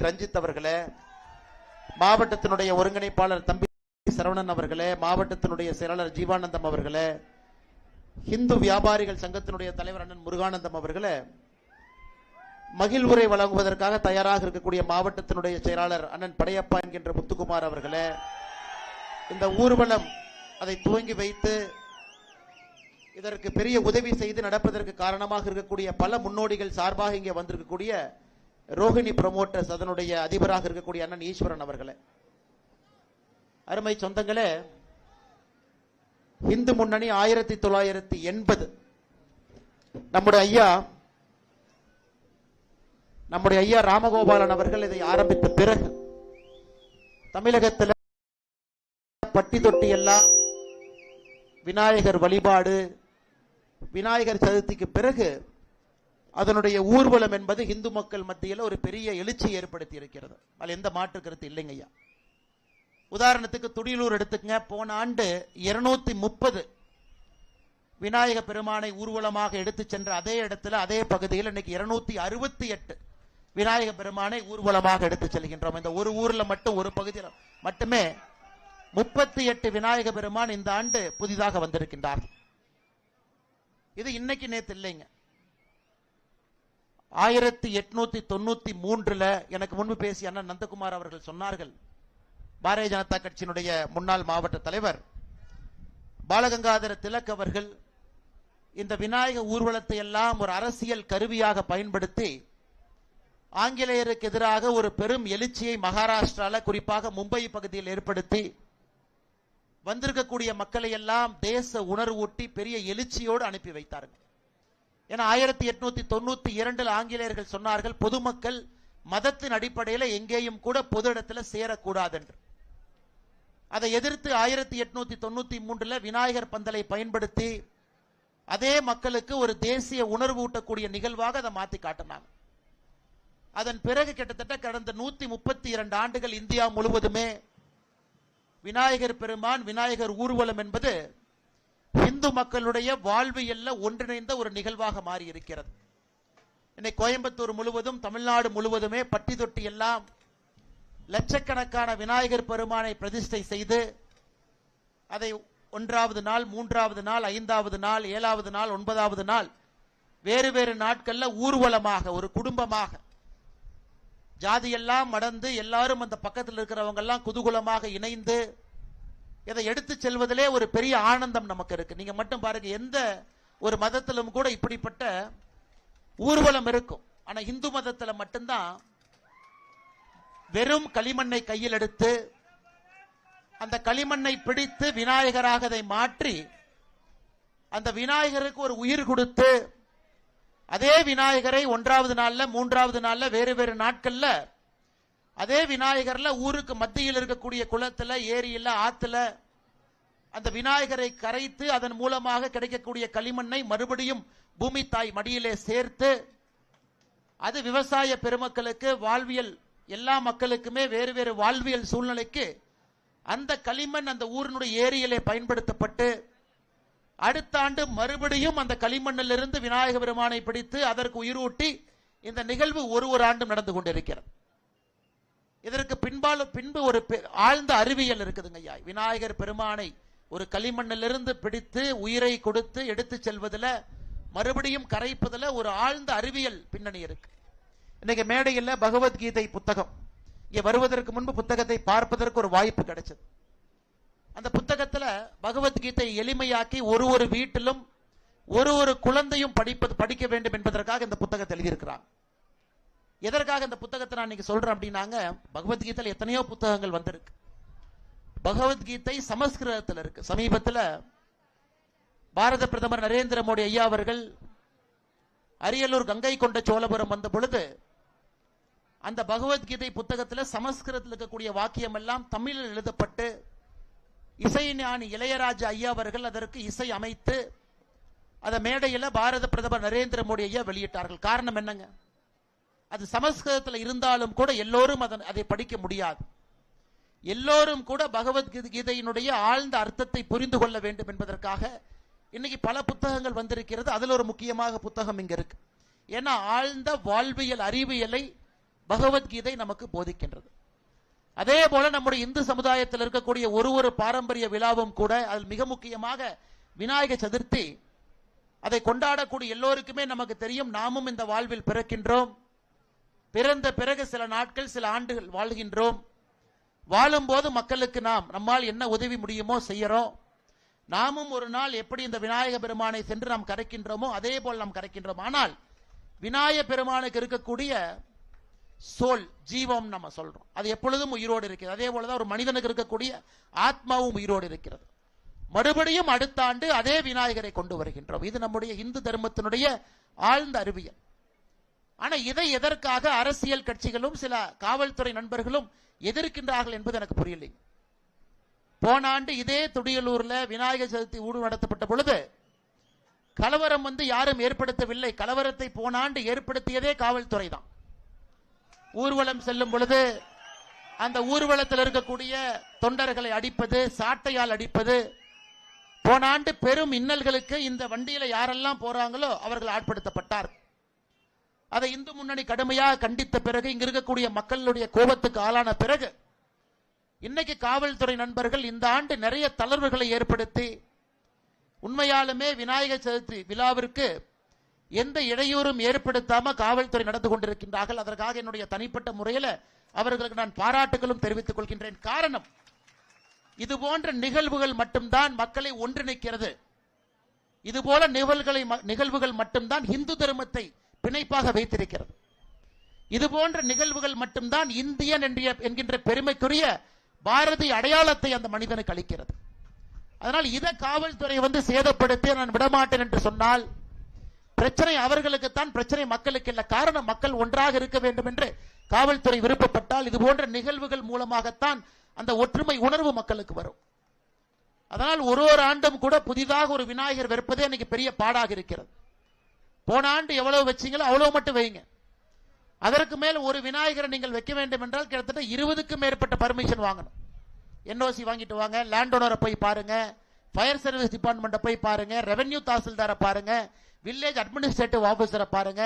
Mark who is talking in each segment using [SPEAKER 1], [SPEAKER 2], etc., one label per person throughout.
[SPEAKER 1] ரஞ்சித் அவர்களே மாவட்டத்தினுடைய ஒருங்கிணைப்பாளர் தம்பி சரவணன் அவர்களே மாவட்டத்தினுடைய செயலாளர் ஜீவானந்தம் அவர்களே இந்து வியாபாரிகள் சங்கத்தினுடைய தலைவர் அண்ணன் முருகானந்தம் அவர்களே மகிழ்வுரை வழங்குவதற்காக தயாராக இருக்கக்கூடிய மாவட்டத்தினுடைய செயலாளர் அண்ணன் படையப்பா என்கின்ற முத்துக்குமார் அவர்களே இந்த ஊர்வலம் அதை துவங்கி வைத்து இதற்கு பெரிய உதவி செய்து நடப்பதற்கு காரணமாக இருக்கக்கூடிய பல முன்னோடிகள் சார்பாக இங்கே வந்திருக்கக்கூடிய ரோஹிணி ப்ரமோட்டர்ஸ் அதனுடைய அதிபராக இருக்கக்கூடிய அண்ணன் ஈஸ்வரன் அவர்களே. அருமை சொந்தங்களே இந்து முன்னணி ஆயிரத்தி தொள்ளாயிரத்தி எண்பது. நம்முடைய ஐயா நம்முடைய ஐயா ராமகோபாலன் அவர்கள் இதை ஆரம்பித்த பிறகு தமிழகத்தில் பட்டி தொட்டி எல்லாம் விநாயகர் வழிபாடு விநாயகர் சதுர்த்திக்கு பிறகு அதனுடைய ஊர்வலம் என்பது இந்து மக்கள் மத்தியில் ஒரு பெரிய எழுச்சி ஏற்படுத்தி இருக்கிறது அதில் எந்த மாற்று கருத்து இல்லைங்க ஐயா. உதாரணத்துக்கு துடியலூர் எடுத்துக்கங்க. போன ஆண்டு இருநூத்தி முப்பது விநாயக பெருமானை ஊர்வலமாக எடுத்து சென்ற அதே இடத்துல அதே பகுதியில் இன்னைக்கு இருநூத்தி அறுபத்தி எட்டு விநாயக பெருமானை ஊர்வலமாக எடுத்து செல்கின்றோம். இந்த ஒரு ஊர்ல மட்டும் ஒரு பகுதியில் மட்டுமே முப்பத்தி எட்டு விநாயக பெருமான் இந்த ஆண்டு புதிதாக வந்திருக்கின்றார். இது இன்னைக்கு நேத்து இல்லைங்க. ஆயிரத்தி எட்நூத்தி தொண்ணூத்தி மூன்றுல எனக்கு முன்பு பேசிய அண்ணன் நந்தகுமார் அவர்கள் சொன்னார்கள். பாரதிய ஜனதா கட்சியினுடைய முன்னாள் மாவட்ட தலைவர் பாலகங்காதர திலக் அவர்கள் இந்த விநாயக ஊர்வலத்தை எல்லாம் ஒரு அரசியல் கருவியாக பயன்படுத்தி ஆங்கிலேயருக்கு எதிராக ஒரு பெரும் எழுச்சியை மகாராஷ்டிரால குறிப்பாக மும்பை பகுதியில் ஏற்படுத்தி வந்திருக்கக்கூடிய மக்களை எல்லாம் தேச உணர்வூட்டி பெரிய எழுச்சியோடு அனுப்பி வைத்தார்கள். ஏன்னா ஆயிரத்தி எட்நூத்தி தொண்ணூத்தி இரண்டில் ஆங்கிலேயர்கள் சொன்னார்கள் பொதுமக்கள் மதத்தின் அடிப்படையில் எங்கேயும் கூட பொது இடத்துல சேரக்கூடாது என்று அதை எதிர்த்து ஆயிரத்தி எட்நூத்தி தொண்ணூத்தி மூன்றுல விநாயகர் பந்தலை பயன்படுத்தி அதே மக்களுக்கு ஒரு தேசிய உணர்வு ஊட்டக்கூடிய நிகழ்வாக அதை மாத்தி காட்டினாங்க. அதன் பிறகு கிட்டத்தட்ட கடந்த நூத்தி முப்பத்தி இரண்டு ஆண்டுகள் இந்தியா முழுவதுமே விநாயகர் பெருமான் விநாயகர் ஊர்வலம் என்பது இந்து மக்களுடைய வாழ்வியல்ல ஒன்றிணைந்த ஒரு நிகழ்வாக மாறி இருக்கிறது இன்னைக்கு கோயம்புத்தூர் முழுவதும் தமிழ்நாடு முழுவதுமே பட்டி தொட்டி எல்லாம் லட்சக்கணக்கான விநாயகர் பெருமானை பிரதிஷ்டை செய்து அதை ஒன்றாவது நாள் மூன்றாவது நாள் ஐந்தாவது நாள் ஏழாவது நாள் ஒன்பதாவது நாள் வேறு வேறு நாட்கள்ல ஊர்வலமாக ஒரு குடும்பமாக ஜாதியெல்லாம் மடந்து எல்லாரும் அந்த பக்கத்தில் இருக்கிறவங்க எல்லாம் குதூகுலமாக இணைந்து இதை எடுத்து செல்வதிலே ஒரு பெரிய ஆனந்தம் நமக்கு இருக்கு. நீங்க மட்டும் பாருங்க எந்த ஒரு மதத்திலும் கூட இப்படிப்பட்ட ஊர்வலம் இருக்கும். ஆனா இந்து மதத்துல மட்டும்தான் வெறும் களிமண்ணை கையில் எடுத்து அந்த களிமண்ணை பிடித்து விநாயகராக அதை மாற்றி அந்த விநாயகருக்கு ஒரு உயிர் கொடுத்து அதே விநாயகரை ஒன்றாவது நாள்ல மூன்றாவது நாள்ல வேறு வேறு நாட்கள்ல அதே விநாயகர்ல ஊருக்கு மத்தியில் இருக்கக்கூடிய குளத்துல ஏரியில ஆத்துல அந்த விநாயகரை கரைத்து அதன் மூலமாக கிடைக்கக்கூடிய களிமண்ணை மறுபடியும் பூமி தாய் மடியிலே சேர்த்து அது விவசாய பெருமக்களுக்கு வாழ்வியல் எல்லா மக்களுக்குமே வேறு வேறு வாழ்வியல் சூழ்நிலைக்கு அந்த களிமண் அந்த ஊரினுடைய ஏரியிலே பயன்படுத்தப்பட்டு அடுத்த ஆண்டு மறுபடியும் அந்த களிமண்ணிலிருந்து விநாயக பெருமானை பிடித்து அதற்கு உயிரூட்டி இந்த நிகழ்வு ஒரு ஒரு ஆண்டும் நடந்து கொண்டிருக்கிறது. இதற்கு பின்பாலும் பின்பு ஒரு பெ- ஆழ்ந்த அறிவியல் இருக்குதுங்க ஐயா. விநாயகர் பெருமானை ஒரு களிமண்ணிலிருந்து பிடித்து உயிரை கொடுத்து எடுத்து செல்வதில் மறுபடியும் கரைப்பதில் ஒரு ஆழ்ந்த அறிவியல் பின்னணி இருக்கு. இன்னைக்கு மேடையில் பகவத்கீதை புத்தகம். இங்கே வருவதற்கு முன்பு புத்தகத்தை பார்ப்பதற்கு ஒரு வாய்ப்பு கிடைச்சது. அந்த புத்தகத்துல பகவத்கீதை எளிமையாக்கி ஒரு ஒரு வீட்டிலும் ஒரு ஒரு குழந்தையும் படிப்பது படிக்க வேண்டும் என்பதற்காக இந்த புத்தகத்தை எழுதியிருக்கிறாங்க. எதற்காக இந்த புத்தகத்தை நான் இன்னைக்கு சொல்றேன் அப்படின்னாங்க பகவத்கீதையில் எத்தனையோ புத்தகங்கள் வந்திருக்கு. பகவத்கீதை சமஸ்கிருதத்தில் இருக்கு. சமீபத்தில் பாரத பிரதமர் நரேந்திர மோடி ஐயா அவர்கள் அரியலூர் கங்கை கொண்ட சோழபுரம் வந்த பொழுது அந்த பகவத்கீதை புத்தகத்தில் சமஸ்கிருதத்தில் இருக்கக்கூடிய வாக்கியம் எல்லாம் தமிழில் எழுதப்பட்டு இசைஞானி இளையராஜா ஐயா அவர்கள் அதற்கு இசை அமைத்து அதை மேடையில் பாரத பிரதமர் நரேந்திர மோடி ஐயா வெளியிட்டார்கள். காரணம் என்னங்க? அது சமஸ்கிருதத்தில் இருந்தாலும் கூட எல்லோரும் அதன் அதை படிக்க முடியாது. எல்லோரும் கூட பகவத்கீதையினுடைய ஆழ்ந்த அர்த்தத்தை புரிந்து கொள்ள வேண்டும் என்பதற்காக இன்னைக்கு பல புத்தகங்கள் வந்திருக்கிறது. அதில் ஒரு முக்கியமாக புத்தகம் இங்க இருக்கு. ஏன்னா ஆழ்ந்த வாழ்வியல் அறிவியலை பகவத்கீதை நமக்கு போதிக்கின்றது. அதே போல நம்முடைய இந்து சமுதாயத்தில் இருக்கக்கூடிய ஒரு ஒரு பாரம்பரிய விழாவும் கூட அதில் மிக முக்கியமாக விநாயக சதுர்த்தி அதை கொண்டாடக்கூடிய எல்லோருக்குமே நமக்கு தெரியும். நாமும் இந்த வாழ்வில் பிறக்கின்றோம். பிறந்த பிறகு சில நாட்கள் சில ஆண்டுகள் வாழ்கின்றோம். வாழும்போது மக்களுக்கு நாம் நம்மால் என்ன உதவி முடியுமோ செய்கிறோம் நாமும் ஒரு நாள் எப்படி இந்த விநாயக பெருமானை சென்று நாம் கரைக்கின்றோமோ அதே போல் நாம் கரைக்கின்றோம். ஆனால் விநாயக பெருமானுக்கு இருக்கக்கூடிய சோல் ஜீவம் நம்ம சொல்றோம். அது எப்பொழுதும் உயிரோடு இருக்கிறது. அதே போலதான் ஒரு மனிதனுக்கு இருக்கக்கூடிய ஆத்மாவும் உயிரோடு இருக்கிறது. மறுபடியும் அடுத்த ஆண்டு அதே விநாயகரை கொண்டு வருகின்றோம். இது நம்முடைய இந்து தர்மத்தினுடைய ஆழ்ந்த அறிவியல். ஆனா இதை எதற்காக அரசியல் கட்சிகளும் சில காவல்துறை நண்பர்களும் எதிர்க்கின்றார்கள் என்பது எனக்கு புரியலை. போன ஆண்டு இதே துடியலூர்ல விநாயகர் சதுர்த்தி ஊடு நடத்தப்பட்ட பொழுது கலவரம் வந்து யாரும் ஏற்படுத்தவில்லை. கலவரத்தை போன ஆண்டு ஏற்படுத்தியதே காவல்துறை தான். ஊர்வலம் செல்லும் பொழுது அந்த ஊர்வலத்தில் இருக்கக்கூடிய தொண்டர்களை அடிப்பது சாட்டையால் அடிப்பது போன ஆண்டு பெரும் இன்னல்களுக்கு இந்த வண்டியில யாரெல்லாம் போறாங்களோ அவர்கள் ஆட்படுத்தப்பட்டார். அதை இந்து முன்னணி கடுமையாக கண்டித்த பிறகு இங்க இருக்கக்கூடிய மக்களுடைய கோபத்துக்கு ஆளான பிறகு இன்னைக்கு காவல்துறை நண்பர்கள் இந்த ஆண்டு நிறைய தளர்வுகளை ஏற்படுத்தி உண்மையாலுமே விநாயகர் சதுர்த்தி விழாவிற்கு எந்த இடையூறும் ஏற்படுத்தாம காவல்துறை நடந்து கொண்டிருக்கின்றார்கள். அதற்காக என்னுடைய தனிப்பட்ட முறையில் அவர்களுக்கு நான் பாராட்டுகளும் தெரிவித்துக் கொள்கின்றேன். காரணம் இது போன்ற நிகழ்வுகள் மட்டும்தான் மக்களை ஒன்றிணைக்கிறது. இது போல நிகழ்வுகளை நிகழ்வுகள் மட்டும்தான் இந்து தர்மத்தை பிணைப்பாக வைத்திருக்கிறது. இது போன்ற நிகழ்வுகள் மட்டும்தான் இந்தியன் என்ற என்கின்ற பெருமைக்குரிய பாரதிய அடையாளத்தை அந்த மனிதனுக்கு அளிக்கிறது. அதனால் இதை காவல்துறை வந்து சேதப்படுத்தி நான் விடமாட்டேன் என்று சொன்னால் பிரச்சனை அவர்களுக்குத்தான் பிரச்சனை மக்களுக்கு இல்ல. காரணம் மக்கள் ஒன்றாக இருக்க வேண்டும் என்று காவல்துறை விருப்பப்பட்டால் இது போன்ற நிகழ்வுகள் மூலமாகத்தான் அந்த ஒற்றுமை உணர்வு மக்களுக்கு வரும். அதனால் ஒரு ஒரு ஆண்டும் கூட புதிதாக ஒரு விநாயகர் வெறுப்பதே இன்னைக்கு பெரிய பாடாக இருக்கிறது. போன ஆண்டு எவ்வளவு வச்சீங்களோ அவ்வளவு மட்டும் வைங்க. அதற்கு மேல் ஒரு விநாயகரை நீங்கள் வைக்க வேண்டும் என்றால் கிட்டத்தட்ட இருபதுக்கும் மேற்பட்ட பர்மிஷன் வாங்கணும். என்ஓசி வாங்கிட்டு வாங்க லேண்ட் ஓனரை போய் பாருங்க ஃபயர் சர்வீஸ் டிபார்ட்மெண்ட்டை போய் பாருங்க ரெவென்யூ தாசில்தாரை பாருங்க வில்லேஜ் அட்மினிஸ்ட்ரேட்டிவ் ஆஃபீஸரை பாருங்க.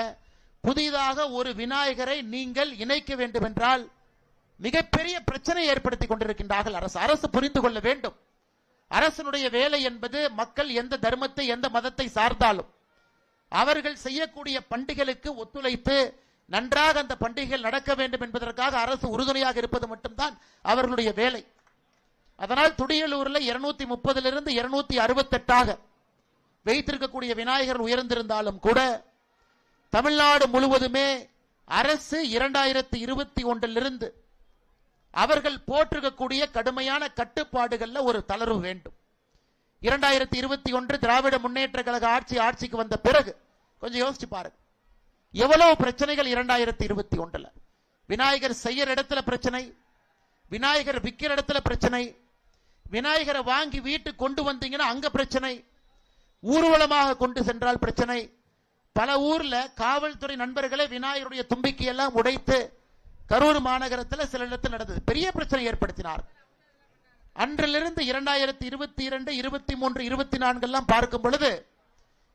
[SPEAKER 1] புதிதாக ஒரு விநாயகரை நீங்கள் இணைக்க வேண்டும் என்றால் மிகப்பெரிய பிரச்சனை ஏற்படுத்தி கொண்டிருக்கின்றார்கள் அரசு. அரசு புரிந்து கொள்ள வேண்டும். அரசனுடைய வேலை என்பது மக்கள் எந்த தர்மத்தை எந்த மதத்தை சார்ந்தாலும். அவர்கள் செய்யக்கூடிய பண்டிகைகளுக்கு ஒத்துழைப்பு நன்றாக அந்த பண்டிகைகள் நடக்க வேண்டும் என்பதற்காக அரசு உறுதுணையாக இருப்பது மட்டும்தான் அவர்களுடைய வேலை. அதனால் துடியலூரில் இருநூத்தி முப்பதிலிருந்து இருநூத்தி அறுபத்தெட்டாக வைத்திருக்கக்கூடிய விநாயகர் உயர்ந்திருந்தாலும் கூட தமிழ்நாடு முழுவதுமே அரசு இரண்டாயிரத்தி இருபத்தி ஒன்றிலிருந்து அவர்கள் போட்டிருக்கக்கூடிய கடுமையான கட்டுப்பாடுகளில் ஒரு தளர்வு வேண்டும். இரண்டாயிரத்தி இருபத்தி ஒன்று திராவிட முன்னேற்ற கழக ஆட்சி ஆட்சிக்கு வந்த பிறகு கொஞ்சம் யோசிச்சு பாருங்க. எவ்வளவு பிரச்சனைகள் இரண்டாயிரத்தி இருபத்தி ஒன்றுல? விநாயகர் செய்யற இடத்துல பிரச்சனை விநாயகர் விக்கிற இடத்துல பிரச்சனை விநாயகரை வாங்கி வீட்டுக்கு கொண்டு வந்தீங்கன்னா அங்க பிரச்சனை ஊர்வலமாக கொண்டு சென்றால் பிரச்சனை. பல ஊர்ல காவல்துறை நண்பர்களே விநாயகருடைய தும்பிக்கையெல்லாம் உடைத்து கரூர் மாநகரத்தில் சில இடத்தில் நடந்தது. பெரிய பிரச்சனை ஏற்படுத்தினார். அன்றிலிருந்து இரண்டாயிரத்தி இருபத்தி இரண்டு இருபத்தி மூன்று இருபத்தி நான்கு எல்லாம் பார்க்கும் பொழுது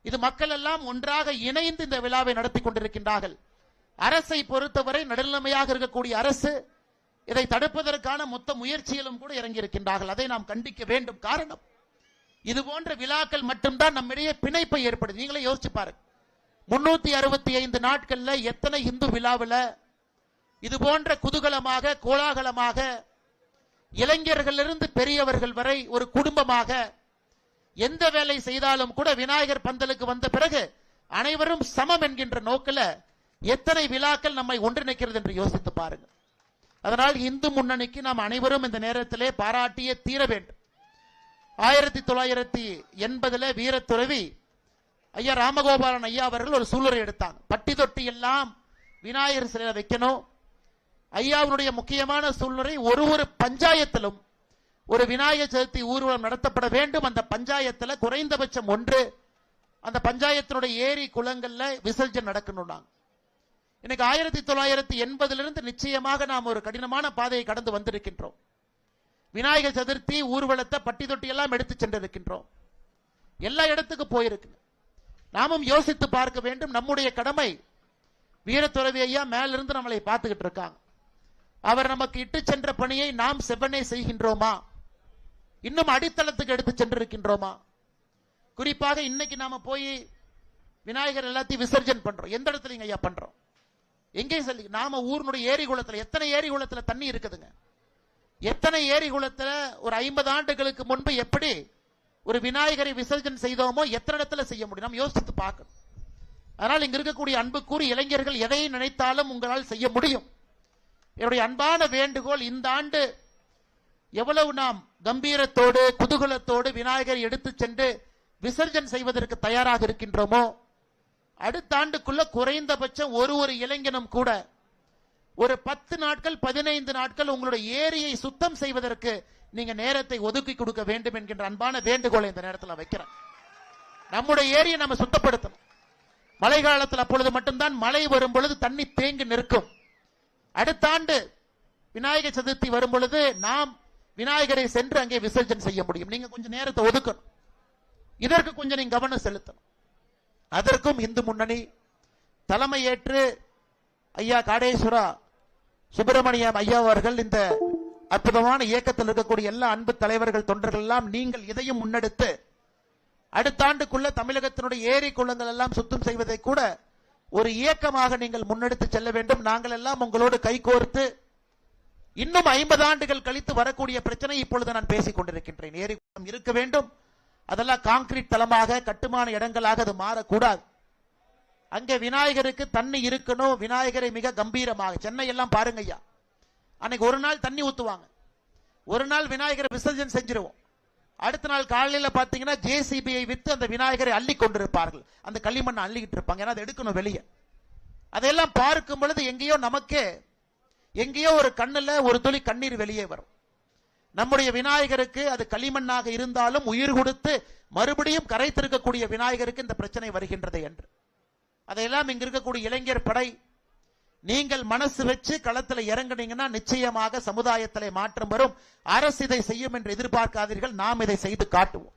[SPEAKER 1] இது மக்கள் எல்லாம் ஒன்றாக இணைந்து இந்த விழாவை நடத்தி கொண்டிருக்கின்றார்கள். அரசை பொறுத்தவரை நடுநிலைமையாக இருக்கக்கூடிய அரசு இதை தடுப்பதற்கான மொத்த முயற்சியிலும் கூட இறங்கியிருக்கின்றார்கள். அதை நாம் கண்டிக்க வேண்டும். காரணம் இது போன்ற விழாக்கள் மட்டும்தான் நம்மிடையே பிணைப்பை ஏற்படுது. நீங்களே யோசிச்சு பாருங்க. முன்னூத்தி அறுபத்தி ஐந்து நாட்கள்ல எத்தனை இந்து விழாவில் இது போன்ற குதூகலமாக கோலாகலமாக இளைஞர்களிலிருந்து பெரியவர்கள் வரை ஒரு குடும்பமாக எந்த வேலை செய்தாலும் கூட விநாயகர் பந்தலுக்கு வந்த பிறகு அனைவரும் சமம் என்கின்ற நோக்கில் எத்தனை விழாக்கள் நம்மை ஒன்றிணைக்கிறது என்று யோசித்து பாருங்கள். அதனால் இந்து முன்னணிக்கு நாம் அனைவரும் இந்த நேரத்திலே பாராட்டியே தீர வேண்டும். ஆயிரத்தி தொள்ளாயிரத்தி எண்பதுல வீரத்துறவி ஐயா ராமகோபாலன் ஐயா அவர்கள் ஒரு சூளுரை எடுத்தாங்க. பட்டி தொட்டி எல்லாம் விநாயகர் சிலையில வைக்கணும். ஐயாவுடைய முக்கியமான சூழ்நிலை ஒரு ஒரு பஞ்சாயத்திலும் ஒரு விநாயகர் சதுர்த்தி ஊர்வலம் நடத்தப்பட வேண்டும். அந்த பஞ்சாயத்தில் குறைந்தபட்சம் ஒன்று அந்த பஞ்சாயத்தினுடைய ஏரி குளங்கள்ல விசர்ஜன் நடக்கணும்னாங்க. இன்னைக்கு ஆயிரத்தி தொள்ளாயிரத்தி எண்பதிலிருந்து நிச்சயமாக நாம் ஒரு கடினமான பாதையை கடந்து வந்திருக்கின்றோம். விநாயகர் சதுர்த்தி ஊர்வலத்தை பட்டி தொட்டி எல்லாம் எடுத்து சென்றிருக்கின்றோம். எல்லா இடத்துக்கும் போயிருக்கு. நாமும் யோசித்து பார்க்க வேண்டும். நம்முடைய கடமை வீரத்துறவி ஐயா மேலிருந்து நம்மளை பார்த்துக்கிட்டு இருக்காங்க. அவர் நமக்கு இட்டு சென்ற பணியை நாம் செவ்வனே செய்கின்றோமா? இன்னும் அடித்தளத்துக்கு எடுத்து சென்றிருக்கின்றோமா? குறிப்பாக இன்னைக்கு நாம போய் விநாயகர் எல்லாத்தையும் விசர்ஜன் பண்றோம். எந்த இடத்துலங்க ஐயா பண்றோம்? எங்கே சொல்லி நாம ஊர்னுடைய ஏரி குளத்துல எத்தனை ஏரி குளத்துல தண்ணி இருக்குதுங்க? எத்தனை ஏரி குளத்துல ஒரு ஐம்பது ஆண்டுகளுக்கு முன்பு எப்படி ஒரு விநாயகரை விசர்ஜன் செய்தோமோ எத்தனை இடத்துல செய்ய முடியும்? நாம் யோசித்து பார்க்கணும். அதனால் இங்க இருக்கக்கூடிய அன்புக்கூறி இளைஞர்கள் எதையும் நினைத்தாலும் உங்களால் செய்ய முடியும். என்னுடைய அன்பான வேண்டுகோள் இந்த ஆண்டு எவ்வளவு நாம் கம்பீரத்தோடு குதூகலத்தோடு விநாயகர் எடுத்து சென்று விசர்ஜன் செய்வதற்கு தயாராக இருக்கின்றோமோ? அடுத்த ஆண்டுக்குள்ள குறைந்தபட்சம் ஒரு ஒரு இளைஞனும் கூட ஒரு பத்து நாட்கள் பதினைந்து நாட்கள் உங்களுடைய ஏரியை சுத்தம் செய்வதற்கு நீங்க நேரத்தை ஒதுக்கி கொடுக்க வேண்டும் என்கின்ற அன்பான வேண்டுகோளை இந்த நேரத்தில் வைக்கிறேன். நம்முடைய ஏரியை நம்ம சுத்தப்படுத்தணும். மழை காலத்தில் அப்பொழுது மட்டும்தான் மழை வரும் பொழுது தண்ணி தேங்கி நிற்கும். அடுத்த ஆண்டு விநாயகர் சதுர்த்தி வரும் பொழுது நாம் விநாயகரை சென்று அங்கே விசர்ஜன் செய்ய முடியும். நீங்க கொஞ்சம் நேரத்தை ஒதுக்கணும். இதற்கு கொஞ்சம் நீங்க கவனம் செலுத்தணும். அதற்கும் இந்து முன்னணி தலைமை ஏற்று ஐயா காடேஸ்வரா சுப்பிரமணியம் ஐயா அவர்கள் இந்த அற்புதமான இயக்கத்தில் இருக்கக்கூடிய எல்லா அன்பு தலைவர்கள் தொண்டர்கள் எல்லாம் நீங்கள் இதையும் முன்னெடுத்து அடுத்த ஆண்டுக்குள்ள தமிழகத்தினுடைய ஏரி குளங்கள் எல்லாம் சுத்தம் செய்வதை கூட ஒரு இயக்கமாக நீங்கள் முன்னெடுத்து செல்ல வேண்டும். நாங்கள் எல்லாம் உங்களோடு கைகோர்த்து இன்னும் ஐம்பது ஆண்டுகள் கழித்து வரக்கூடிய பிரச்சனை இப்பொழுது நான் பேசிக் கொண்டிருக்கின்றேன். ஏரிக்குளம் இருக்க வேண்டும். அதெல்லாம் காங்கிரீட் தளமாக கட்டுமான இடங்களாக அது மாறக்கூடாது. அங்கே விநாயகருக்கு தண்ணி இருக்கணும். விநாயகரை மிக கம்பீரமாக சென்னை எல்லாம் பாருங்க ஐயா அன்னைக்கு ஒரு நாள் தண்ணி ஊத்துவாங்க. ஒரு நாள் விநாயகரை விசர்ஜன் செஞ்சிருவோம். அடுத்த நாள் காலையில் பார்த்தீங்கன்னா ஜேசிபியை விற்று அந்த விநாயகரை அள்ளி கொண்டிருப்பார்கள். அந்த களிமண்ணை அள்ளிக்கிட்டு இருப்பாங்க. ஏன்னா அதை எடுக்கணும் வெளியே. அதையெல்லாம் பார்க்கும் பொழுது எங்கேயோ நமக்கே எங்கேயோ ஒரு கண்ணில் ஒரு துளி கண்ணீர் வெளியே வரும். நம்முடைய விநாயகருக்கு அது களிமண்ணாக இருந்தாலும் உயிர் கொடுத்து மறுபடியும் கரைத்திருக்கக்கூடிய விநாயகருக்கு இந்த பிரச்சனை வருகின்றது என்று. அதையெல்லாம் இங்க இருக்கக்கூடிய இளைஞர் படை நீங்கள் மனசு வச்சு களத்துல இறங்குனீங்கன்னா நிச்சயமாக சமுதாயத்திலே மாற்றம் வரும். அரசு இதை செய்யும் என்று எதிர்பார்க்காதீர்கள். நாம் இதை செய்து காட்டுவோம்.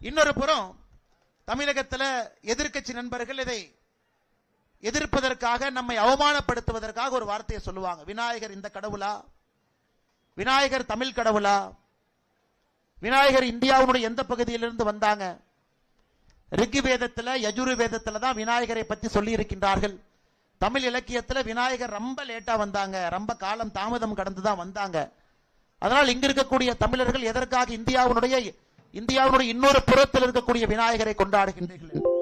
[SPEAKER 1] இன்னொரு புறம் தமிழகத்துல எதிர்க்கட்சி நண்பர்கள் இதை எதிர்ப்பதற்காக நம்மை அவமானப்படுத்துவதற்காக ஒரு வார்த்தையை சொல்லுவாங்க. விநாயகர் இந்த கடவுளா? விநாயகர் தமிழ் கடவுளா? விநாயகர் இந்தியாவுடைய எந்த பகுதியிலிருந்து வந்தாங்க? ரிக்கு வேதத்துல யஜுரு வேதத்துல தான் விநாயகரை பற்றி சொல்லி இருக்கின்றார்கள் தமிழ் இலக்கியத்துல விநாயகர் ரொம்ப லேட்டா வந்தாங்க. ரொம்ப காலம் தாமதம் கடந்து தான் வந்தாங்க. அதனால் இங்க இருக்கக்கூடிய தமிழர்கள் எதற்காக இந்தியாவுடைய இந்தியாவுடைய இன்னொரு புறத்தில் இருக்கக்கூடிய விநாயகரை கொண்டாடுகின்றீர்கள்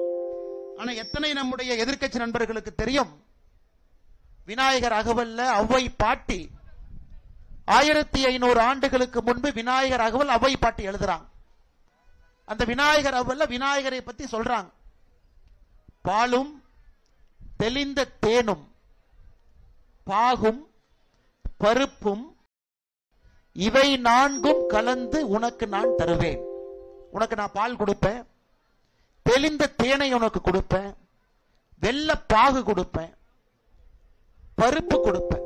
[SPEAKER 1] ஆனா எத்தனை நம்முடைய எதிர்க்கட்சி நண்பர்களுக்கு தெரியும்? விநாயகர் அகவல்ல அவ்வை பாட்டி ஆயிரத்தி ஐநூறு ஆண்டுகளுக்கு முன்பு விநாயகர் அகவல் ஔவை பாட்டி எழுதுறாங்க. அந்த விநாயகர் அகவல்ல விநாயகரை பத்தி சொல்றாங்க. பாலும் தெளிந்த தேனும் பாகும் பருப்பும் இவை நான்கும் கலந்து உனக்கு நான் தருவேன். உனக்கு நான் பால் கொடுப்பேன். தெளிந்த தேனை உனக்கு கொடுப்பேன். வெள்ள பாகு கொடுப்பேன். பருப்பு கொடுப்பேன்.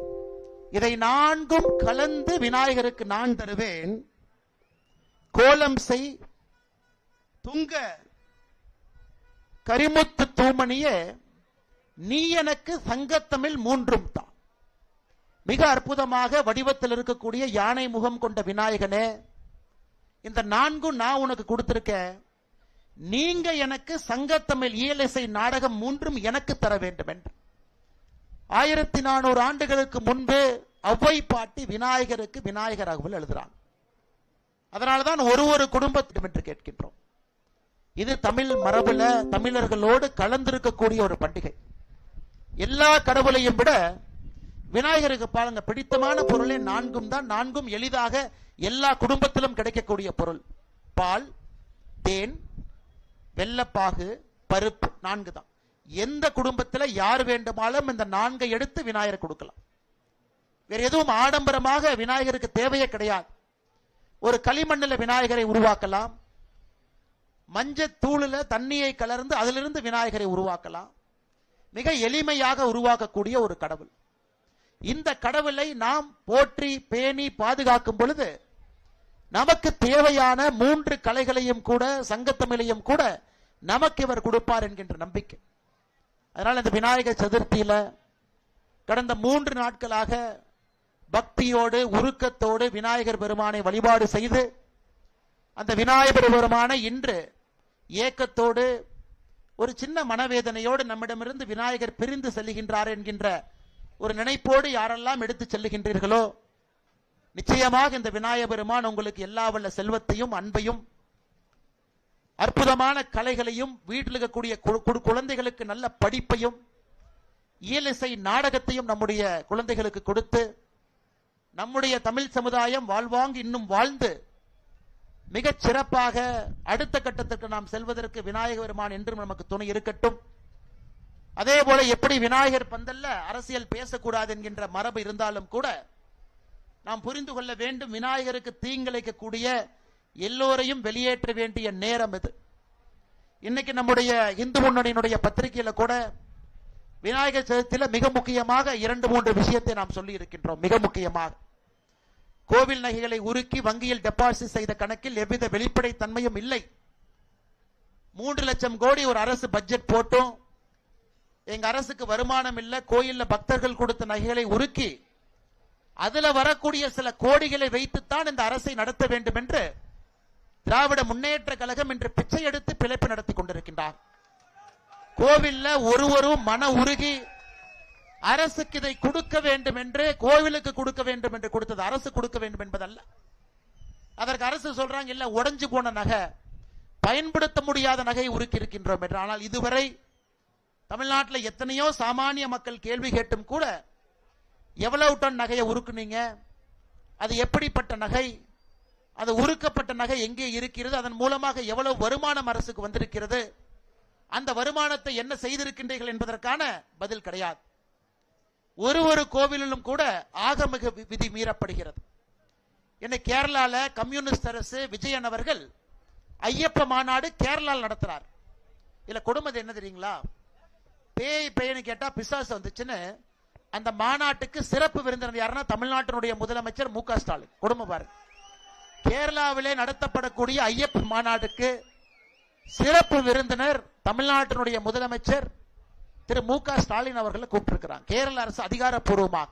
[SPEAKER 1] இதை நான்கும் கலந்து விநாயகருக்கு நான் தருவேன். கோலம் செய் துங்க. கரிமுத்து தூமணியே நீ எனக்கு சங்கத்தமிழ் மூன்றும் தான் மிக அற்புதமாக வடிவத்தில் இருக்கக்கூடிய யானை முகம் கொண்ட விநாயகனே இந்த நான்கும் நான் உனக்கு கொடுத்திருக்கேன் நீங்க எனக்கு சங்கத்தமிழ் இயலிசை நாடகம் மூன்றும் எனக்கு தர வேண்டும் என்று. ஆயிரத்தி நானூறு ஆண்டுகளுக்கு முன்பு அவ்வை பாட்டி விநாயகருக்கு விநாயகராகவும் எழுதுறாங்க அதனால்தான் ஒரு ஒரு குடும்பத்திடம் என்று கேட்கின்றோம். இது தமிழ் மரபுல தமிழர்களோடு கலந்திருக்கக்கூடிய ஒரு பண்டிகை. எல்லா கடவுளையும் விட விநாயகருக்கு பாருங்க பிடித்தமான பொருளே நான்கும் தான். நான்கும் எளிதாக எல்லா குடும்பத்திலும் கிடைக்கக்கூடிய பொருள். பால் தேன் வெள்ளப்பாகு பருப்பு நான்கு தான். எந்த குடும்பத்தில் யார் வேண்டுமானாலும் இந்த நான்கை எடுத்து விநாயகர் கொடுக்கலாம். வேற எதுவும் ஆடம்பரமாக விநாயகருக்கு தேவையே கிடையாது. ஒரு களிமண்ணில் விநாயகரை உருவாக்கலாம். மஞ்சத்தூளில் தண்ணியை கலர்ந்து அதிலிருந்து விநாயகரை உருவாக்கலாம். மிக எளிமையாக உருவாக்கக்கூடிய ஒரு கடவுள். இந்த கடவுளை நாம் போற்றி பேணி பாதுகாக்கும் பொழுது நமக்கு தேவையான மூன்று கலைகளையும் கூட சங்கத்தமிழையும் கூட நமக்கு இவர் கொடுப்பார் என்கின்ற நம்பிக்கை. அதனால் இந்த விநாயகர் சதுர்த்தியில் கடந்த மூன்று நாட்களாக பக்தியோடு உருக்கத்தோடு விநாயகர் பெருமானை வழிபாடு செய்து அந்த விநாயகர் பெருமானை இன்று ஏக்கத்தோடு ஒரு சின்ன மனவேதனையோடு நம்மிடமிருந்து விநாயகர் பிரிந்து செல்லுகின்றார் என்கின்ற ஒரு நினைப்போடு யாரெல்லாம் எடுத்து செல்லுகின்றீர்களோ நிச்சயமாக இந்த விநாயக பெருமான் உங்களுக்கு எல்லா வல்ல செல்வத்தையும் அன்பையும் அற்புதமான கலைகளையும் வீட்டில் இருக்கக்கூடிய கு- குழந்தைகளுக்கு நல்ல படிப்பையும் இயலிசை நாடகத்தையும் நம்முடைய குழந்தைகளுக்கு கொடுத்து நம்முடைய தமிழ் சமுதாயம் வாழ்வாங்கு இன்னும் வாழ்ந்து மிகச் சிறப்பாக அடுத்த கட்டத்திற்கு நாம் செல்வதற்கு விநாயக பெருமான் என்றும் நமக்கு துணை இருக்கட்டும். அதே போல எப்படி விநாயகர் பந்தல்ல அரசியல் பேசக்கூடாது என்கின்ற மரபு இருந்தாலும் கூட நாம் புரிந்து கொள்ள வேண்டும் விநாயகருக்கு தீங்கிழைக்கக்கூடிய எல்லோரையும் வெளியேற்ற வேண்டிய நேரம் இது. இன்னைக்கு நம்முடைய இந்து முன்னணியினுடைய பத்திரிகையில கூட விநாயகர் சதுர்த்தியில மிக முக்கியமாக இரண்டு மூன்று விஷயத்தை நாம் சொல்லி இருக்கின்றோம் மிக முக்கியமாக. கோவில் நகைகளை உருக்கி வங்கியில் டெபாசிட் செய்த கணக்கில் எவ்வித வெளிப்படை தன்மையும் இல்லை. மூன்று லட்சம் கோடி ஒரு அரசு பட்ஜெட் போட்டும். எங்க அரசுக்கு வருமானம் இல்லை கோயில்ல பக்தர்கள் கொடுத்த நகைகளை உருக்கி அதுல வரக்கூடிய சில கோடிகளை வைத்துத்தான் இந்த அரசை நடத்த வேண்டும் என்று திராவிட முன்னேற்ற கழகம் இன்று பிச்சை எடுத்து பிழைப்பு நடத்தி கொண்டிருக்கின்றார். கோவில்ல ஒருவரும் மன உருகி அரசுக்கு இதை கொடுக்க வேண்டும் என்று கோவிலுக்கு கொடுக்க வேண்டும் என்று கொடுத்தது அரசு கொடுக்க வேண்டும் என்பதல்ல. அதற்கு அரசு சொல்றாங்க இல்ல உடைஞ்சு போன நகை. பயன்படுத்த முடியாத நகையை உருக்கி இருக்கின்றோம் என்று. ஆனால் இதுவரை தமிழ்நாட்டில் எத்தனையோ சாமானிய மக்கள் கேள்வி கேட்டும் கூட எவ்வளவு டன் நகையை உருக்குனீங்க? அது எப்படிப்பட்ட நகை? அது உருக்கப்பட்ட நகை எங்கே இருக்கிறது? அதன் மூலமாக எவ்வளவு வருமானம் அரசுக்கு வந்திருக்கிறது? அந்த வருமானத்தை என்ன செய்திருக்கின்றீர்கள் என்பதற்கான பதில் கிடையாது. ஒரு ஒரு கோவிலிலும் கூட ஆகமிக வி- விதி மீறப்படுகிறது. என்னை கேரளால கம்யூனிஸ்ட் அரசு விஜயன் அவர்கள் ஐயப்ப மாநாடு கேரளாவில் நடத்துறார். இதுல கொடுமது என்ன தெரியுங்களா? பேய் பேய்னு கேட்டா பிசாசு வந்துச்சுன்னு அந்த மாநாட்டுக்கு சிறப்பு விருந்தினர் யாருன்னா தமிழ்நாட்டினுடைய முதலமைச்சர் மு க ஸ்டாலின். கொடுமை பாருங்க கேரளாவிலே நடத்தப்படக்கூடிய ஐயப்ப மாநாட்டுக்கு சிறப்பு விருந்தினர் தமிழ்நாட்டினுடைய முதலமைச்சர் திரு மு க. ஸ்டாலின் அவர்களை கூப்பிட்டுருக்கிறாங்க. கேரள அரசு அதிகாரப்பூர்வமாக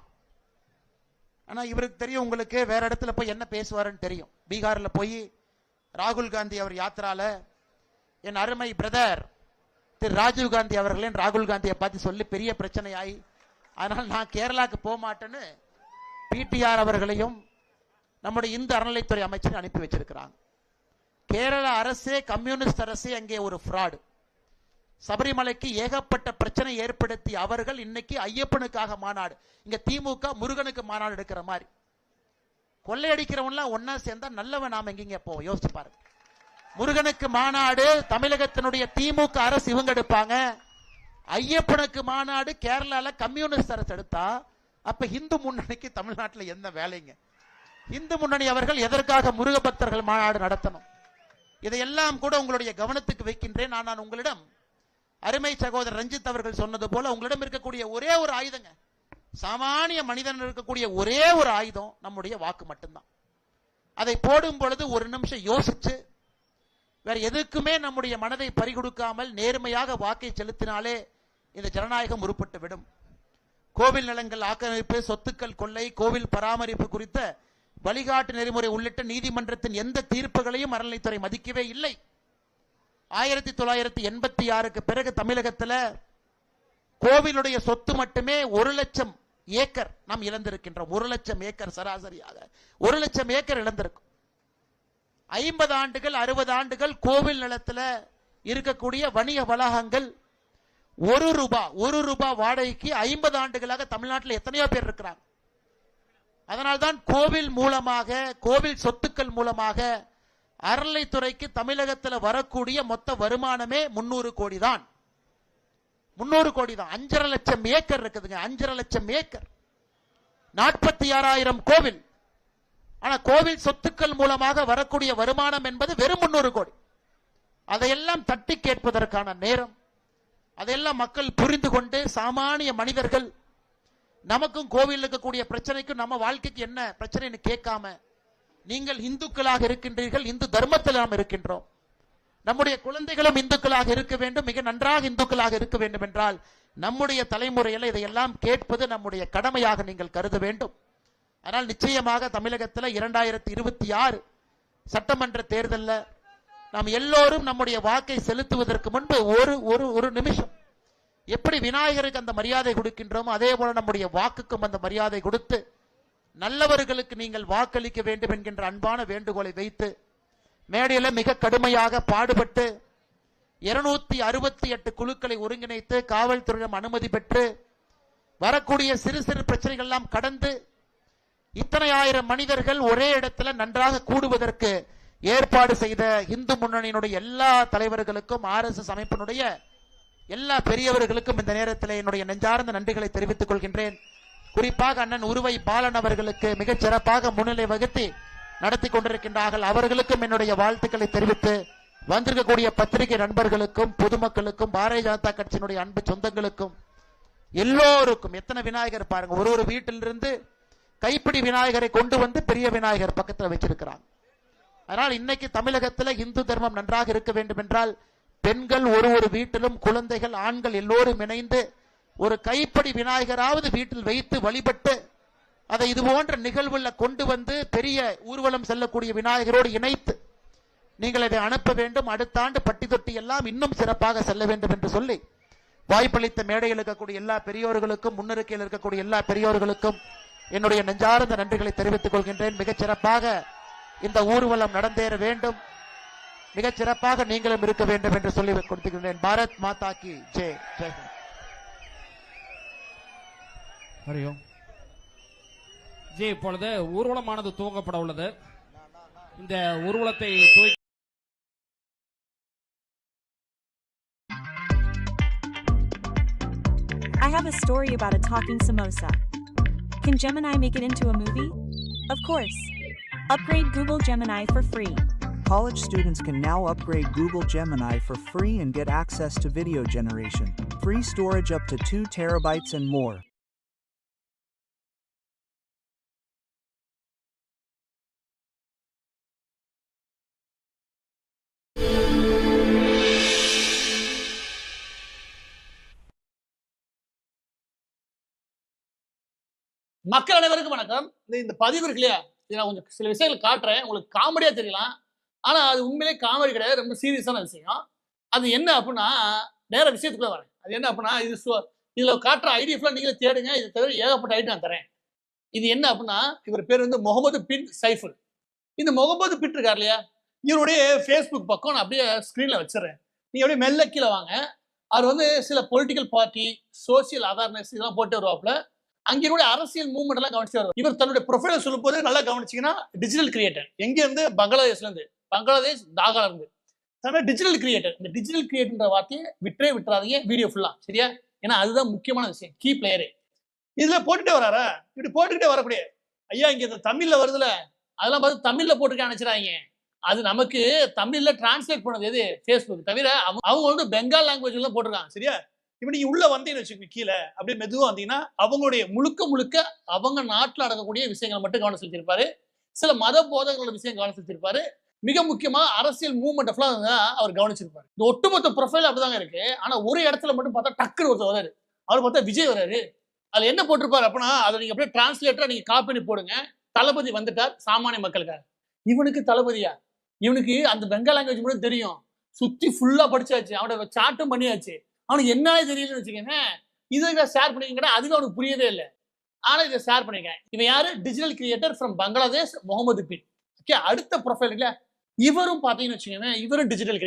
[SPEAKER 1] ஆனா இவருக்கு தெரியும் உங்களுக்கு வேற இடத்துல போய் என்ன பேசுவாருன்னு தெரியும். பீகார்ல போய் ராகுல் காந்தி அவர் யாத்திரால என் அருமை பிரதர் திரு ராஜீவ் காந்தி அவர்களே ராகுல் காந்தியை பார்த்து சொல்லி பெரிய பிரச்சனை ஆகி அதனால் நான் கேரளாவுக்கு போக மாட்டேன்னு பிடிஆர் அவர்களையும் நம்முடைய இந்து அறநிலைத்துறை அமைச்சர் அனுப்பி வச்சிருக்கிறாங்க. கேரள அரசே கம்யூனிஸ்ட் அரசே அங்கே ஒரு ஃப்ராடு சபரிமலைக்கு ஏகப்பட்ட பிரச்சனை ஏற்படுத்தி அவர்கள் இன்னைக்கு ஐயப்பனுக்காக மாநாடு. இங்க திமுக முருகனுக்கு மாநாடு எடுக்கிற மாதிரி. கொள்ளையடிக்கிறவன்லாம் ஒன்னா சேர்ந்தா நல்லவன் நாம எங்கீங்க போவோம்? யோசிச்சு பாருங்க. முருகனுக்கு மாநாடு தமிழகத்தினுடைய திமுக அரசு இவங்க எடுப்பாங்க. ஐயப்பனுக்கு மாநாடு கேரளால கம்யூனிஸ்ட் அரசு எடுத்தா அப்ப இந்து முன்னணிக்கு தமிழ்நாட்டில் என்ன வேலைங்க? இந்து முன்னணி அவர்கள் எதற்காக முருக பக்தர்கள் மாநாடு நடத்தணும்? இதையெல்லாம் கூட உங்களுடைய கவனத்துக்கு வைக்கின்றேன். நான் நான் உங்களிடம் அருமை சகோதரர் ரஞ்சித் அவர்கள் சொன்னது போல உங்களிடம் இருக்கக்கூடிய ஒரே ஒரு ஆயுதங்க. சாமானிய மனிதன் இருக்கக்கூடிய ஒரே ஒரு ஆயுதம் நம்முடைய வாக்கு மட்டும்தான். அதை போடும் பொழுது ஒரு நிமிஷம் யோசிச்சு வேற எதுக்குமே நம்முடைய மனதை பறிகொடுக்காமல் நேர்மையாக வாக்கை செலுத்தினாலே இந்த ஜனநாயகம் உருப்பட்டு விடும் கோவில் நிலங்கள் ஆக்கிரமிப்பு சொத்துக்கள் கொள்ளை கோவில் பராமரிப்பு குறித்த வழிகாட்டு நெறிமுறை உள்ளிட்ட நீதிமன்றத்தின் எந்த தீர்ப்புகளையும் அறநிலைத்துறை மதிக்கவே இல்லை. ஆயிரத்தி தொள்ளாயிரத்தி எண்பத்தி ஆறுக்கு பிறகு தமிழகத்தில் கோவிலுடைய சொத்து மட்டுமே ஒரு லட்சம் ஏக்கர் நாம் இழந்திருக்கின்றோம். ஒரு லட்சம் ஏக்கர் சராசரியாக. ஒரு லட்சம் ஏக்கர் இழந்திருக்கும். ஐம்பது ஆண்டுகள் அறுபது ஆண்டுகள் கோவில் நிலத்தில் இருக்கக்கூடிய வணிக வளாகங்கள் ஒரு ரூபாய் ஒரு ரூபாய் வாடகைக்கு ஐம்பது ஆண்டுகளாக தமிழ்நாட்டில் எத்தனையோ பேர் இருக்கிறாங்க. அதனால்தான் கோவில் மூலமாக கோவில் சொத்துக்கள் மூலமாக அறநிலைத்துறைக்கு தமிழகத்தில் வரக்கூடிய மொத்த வருமானமே முன்னூறு கோடி தான் முன்னூறு கோடி தான் அஞ்சரை லட்சம் ஏக்கர் இருக்குதுங்க. அஞ்சரை லட்சம் ஏக்கர். நாற்பத்தி ஆறாயிரம் கோவில். ஆனா கோவில் சொத்துக்கள் மூலமாக வரக்கூடிய வருமானம் என்பது வெறும் முன்னூறு கோடி. அதையெல்லாம் தட்டி கேட்பதற்கான நேரம். அதையெல்லாம் மக்கள் புரிந்து கொண்டு சாமானிய மனிதர்கள் நமக்கும் கோவில் இருக்கக்கூடிய பிரச்சனைக்கும் நம்ம வாழ்க்கைக்கு என்ன பிரச்சனைன்னு கேட்காம நீங்கள் இந்துக்களாக இருக்கின்றீர்கள் இந்து தர்மத்தில் நாம் இருக்கின்றோம். நம்முடைய குழந்தைகளும் இந்துக்களாக இருக்க வேண்டும் மிக நன்றாக இந்துக்களாக இருக்க வேண்டும் என்றால் நம்முடைய தலைமுறையில் இதையெல்லாம் கேட்பது நம்முடைய கடமையாக நீங்கள் கருத வேண்டும். ஆனால் நிச்சயமாக தமிழகத்தில் இரண்டாயிரத்தி இருபத்தி ஆறு சட்டமன்ற தேர்தலில் நாம் எல்லோரும் நம்முடைய வாக்கை செலுத்துவதற்கு முன்பு ஒரு ஒரு ஒரு நிமிஷம். எப்படி விநாயகருக்கு அந்த மரியாதை கொடுக்கின்றோமோ அதே போல நம்முடைய வாக்குக்கும் அந்த மரியாதை கொடுத்து நல்லவர்களுக்கு நீங்கள் வாக்களிக்க வேண்டும் என்கின்ற அன்பான வேண்டுகோளை வைத்து மேடையில் மிக கடுமையாக பாடுபட்டு இருநூத்தி அறுபத்தி எட்டு குழுக்களை ஒருங்கிணைத்து காவல்துறையிடம் அனுமதி பெற்று வரக்கூடிய சிறு சிறு பிரச்சனைகள் எல்லாம் கடந்து இத்தனை ஆயிரம் மனிதர்கள் ஒரே இடத்துல நன்றாக கூடுவதற்கு ஏற்பாடு செய்த இந்து முன்னணியினுடைய எல்லா தலைவர்களுக்கும் ஆர்எஸ்எஸ் அமைப்பினுடைய எல்லா பெரியவர்களுக்கும் இந்த நேரத்தில் என்னுடைய நெஞ்சார்ந்த நன்றிகளை தெரிவித்துக் கொள்கின்றேன். குறிப்பாக அண்ணன் உருவை பாலன் அவர்களுக்கு மிகச் சிறப்பாக முன்னிலை வகுத்து நடத்தி கொண்டிருக்கின்றார்கள். அவர்களுக்கும் என்னுடைய வாழ்த்துக்களை தெரிவித்து வந்திருக்கக்கூடிய பத்திரிகை நண்பர்களுக்கும் பொதுமக்களுக்கும் பாரதிய ஜனதா கட்சியினுடைய அன்பு சொந்தங்களுக்கும் எல்லோருக்கும் எத்தனை விநாயகர் பாருங்க ஒரு ஒரு வீட்டிலிருந்து கைப்பிடி விநாயகரை கொண்டு வந்து பெரிய விநாயகர் பக்கத்தில் வச்சிருக்கிறாங்க. அதனால் இன்னைக்கு தமிழகத்தில் இந்து தர்மம் நன்றாக இருக்க வேண்டும் என்றால் பெண்கள் ஒரு ஒரு வீட்டிலும் குழந்தைகள் ஆண்கள் எல்லோரும் இணைந்து ஒரு கைப்படி விநாயகராவது வீட்டில் வைத்து வழிபட்டு அதை இது போன்ற நிகழ்வுல கொண்டு வந்து பெரிய ஊர்வலம் செல்லக்கூடிய விநாயகரோடு இணைத்து நீங்கள் அதை அனுப்ப வேண்டும். அடுத்த ஆண்டு பட்டி தொட்டி எல்லாம் இன்னும் சிறப்பாக செல்ல வேண்டும் என்று சொல்லி வாய்ப்பளித்த மேடையில் இருக்கக்கூடிய எல்லா பெரியோர்களுக்கும் முன்னிருக்கையில் இருக்கக்கூடிய எல்லா பெரியோர்களுக்கும் என்னுடைய நெஞ்சார்ந்த நன்றிகளை தெரிவித்துக் கொள்கின்றேன். மிகச் சிறப்பாக இந்த ஊர்வலம் நடந்தேற வேண்டும். மிகச் சிறப்பாக நீங்களும் இருக்க வேண்டும் என்று சொல்லி கொடுத்துக்கின்றேன் பாரத் மாதா கி ஜெய் ஜெய் ஹிந்த்.
[SPEAKER 2] ஹரி ஓம் ஜி இப்பொழுது ஊர்வலமானது துவங்கப்பட உள்ளது இந்த ஊர்வலத்தை துவக்கி
[SPEAKER 3] I have a story about a talking samosa. Can Gemini make it into a movie? Of course. Upgrade Google Gemini for free.
[SPEAKER 4] College students can now upgrade Google Gemini for free and get access to video generation, free storage up to 2 terabytes and more.
[SPEAKER 5] மக்கள் அனைவருக்கும் வணக்கம். இந்த பதிவு இருக்கு இல்லையா? இதை நான் கொஞ்சம் சில விஷயங்கள் காட்டுறேன். உங்களுக்கு காமெடியா தெரியலாம். ஆனா அது உண்மையிலே காமெடி கிடையாது. ரொம்ப சீரியஸான விஷயம். அது என்ன அப்படின்னா நேர விஷயத்துக்குள்ள வரேன். அது என்ன அப்படின்னா இது சு- இதுல காட்டுற ஐடி ஃபுல்லாக நீங்களே தேடுங்க. இதை தவிர ஏகப்பட்ட ஐடி நான் தரேன். இது என்ன அப்படின்னா இவர் பேர் வந்து முகமது பின் சைஃபுல். இந்த முகமது பின் இருக்கார் இல்லையா? இவருடைய ஃபேஸ்புக் பக்கம் நான் அப்படியே ஸ்க்ரீனில் வச்சிடறேன் நீங்க அப்படியே மெல்ல கீழே வாங்க. அவர் வந்து சில பொலிட்டிக்கல் பார்ட்டி சோசியல் அவேர்னஸ் இதெல்லாம் போட்டு வருவாப்புல. அங்கிருடைய அரசியல் மூவ்மெண்ட் எல்லாம் கவனிச்சு வருவார் இவர் தன்னுடைய ப்ரொஃபைல சொல்லும் போது நல்லா கவனிச்சீங்கன்னா டிஜிட்டல் கிரியேட்டர் எங்க இருந்து? பங்களாதேஷ்ல இருந்து பங்களாதேஷ் தாகால இருந்து அதனால டிஜிட்டல் கிரியேட்டர் இந்த டிஜிட்டல் கிரியேட்டர்ன்ற வார்த்தையை விட்டே விட்டுறாதீங்க. வீடியோ ஃபுல்லா சரியா? ஏன்னா அதுதான் முக்கியமான விஷயம். கீ பிளேயரு இதுல போட்டுட்டே வராரா? இப்படி போட்டுக்கிட்டே வரக்கூடிய. ஐயா இங்க இந்த தமிழ்ல வருதுல. அதெல்லாம் பார்த்து தமிழ்ல போட்டுக்க நினைச்சிடாங்க அது நமக்கு தமிழ்ல டிரான்ஸ்லேட் பண்ணது எது? ஃபேஸ்புக் தவிர அவங்க அவங்க வந்து பெங்கால் லாங்குவேஜ்ல போட்டிருக்காங்க. சரியா? இப்ப நீங்க உள்ள வந்தீங்கன்னு வச்சுக்கோங்க கீழே அப்படியே மெதுவாக வந்தீங்கன்னா அவங்களுடைய முழுக்க முழுக்க அவங்க நாட்டில் நடக்கக்கூடிய விஷயங்களை மட்டும் கவனம் செலுத்தியிருப்பாரு. சில மத போதகங்களோட விஷயம் கவனம் செலுத்தியிருப்பாரு. மிக முக்கியமா அரசியல் மூவ்மெண்ட் ஃபுல்லா அவர் கவனிச்சிருப்பாரு. இந்த ஒட்டுமொத்த ப்ரொஃபைல் அப்படிதாங்க இருக்கு. ஆனா ஒரு இடத்துல மட்டும் பார்த்தா டக்குன்னு ஒருத்தர் வராரு அவர் பார்த்தா விஜய் வராரு அதுல என்ன போட்டிருப்பாரு அப்படின்னா அதை நீங்க அப்படியே டிரான்ஸ்லேட்டரா நீங்க காப்பி பண்ணி போடுங்க. தளபதி வந்துட்டார் சாமானிய மக்களுக்காக. இவனுக்கு தளபதியா? இவனுக்கு அந்த பெங்கால் லாங்குவேஜ் மட்டும் தெரியும். சுத்தி ஃபுல்லா படிச்சாச்சு. அவனோட சாட்டும் பண்ணியாச்சு. அவனுக்கு என்ன தெரியலன்னு வச்சுக்கோங்க. இதை ஷேர் பண்ணிக்கிட்டா அதுக்கு அவனுக்கு புரியவே இல்லை. ஆனா இதை ஷேர் பண்ணிருக்கேன் இவன் யாரு? Digital creator from Bangladesh Muhammad Bin okay அடுத்த ப்ரொஃபைல் இல்ல இவரும் பாத்தீங்கன்னு வச்சுக்கோங்க இவரும் டிஜிட்டல்